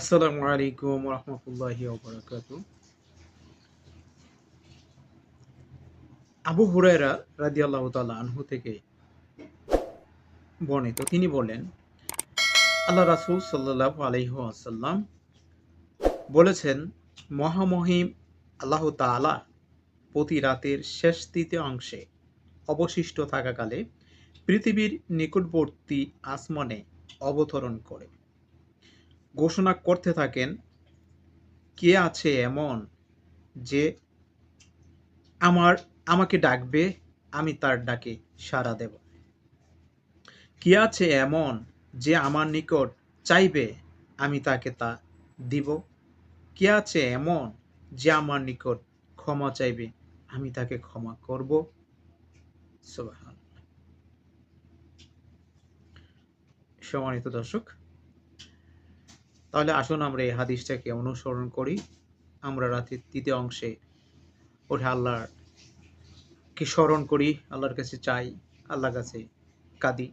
আসসালামু আলাইকুম রহমতুল্লাহি ওবরাকাতু আবু হুরায়রা রাদিয়াল্লাহু তাআলা আনহু থেকে বর্ণিত, তিনি বলেন, আল্লাহ রাসূল সাল্লাল্লাহু আলাইহি ওয়াসাল্লাম বলেছেন, মহামহিম আল্লাহ তাআলা প্রতি রাতের শেষ তৃতীয় অংশে অবশিষ্ট থাকাকালে পৃথিবীর নিকটবর্তী আসমানে অবতরণ করে। ঘোষণা করতে থাকেন, কে আছে এমন যে আমার, আমাকে ডাকবে, আমি তার ডাকে সাড়া দেব। কে আছে এমন যে আমার নিকট চাইবে, আমি তাকে তা দিব। কে আছে এমন যে আমার নিকট ক্ষমা চাইবে, আমি তাকে ক্ষমা করব। সম্মানিত দর্শক তাহলে আসুন আমরা এই হাদিসটাকে অনুসরণ করি। আমরা রাতের তৃতীয় অংশে ওঠে আল্লাহর কে স্মরণ করি, আল্লাহর কাছে চাই, আল্লাহর কাছে কাঁদি।